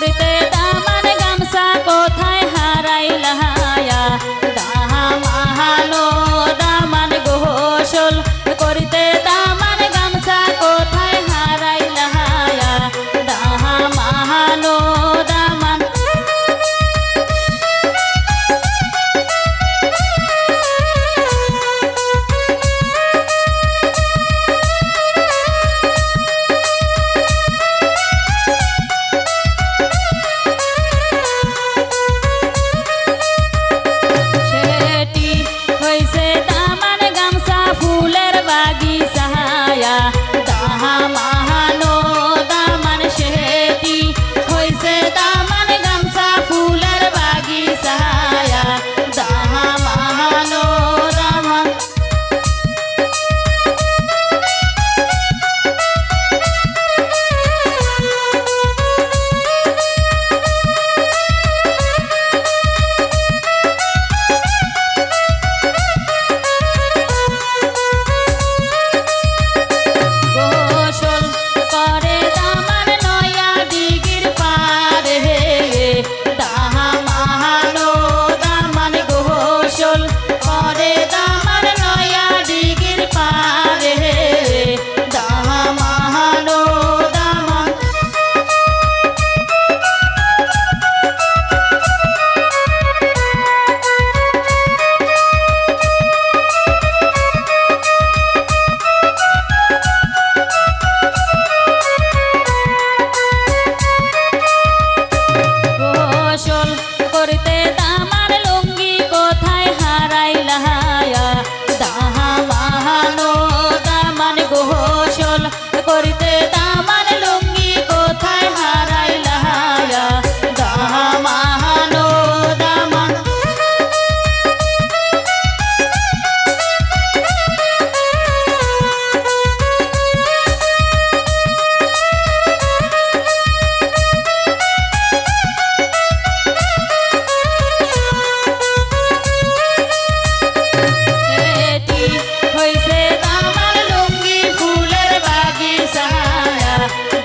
করিতে দামান গামছা কোথায় হারাইলা দাহা দামান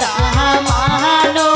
দামানো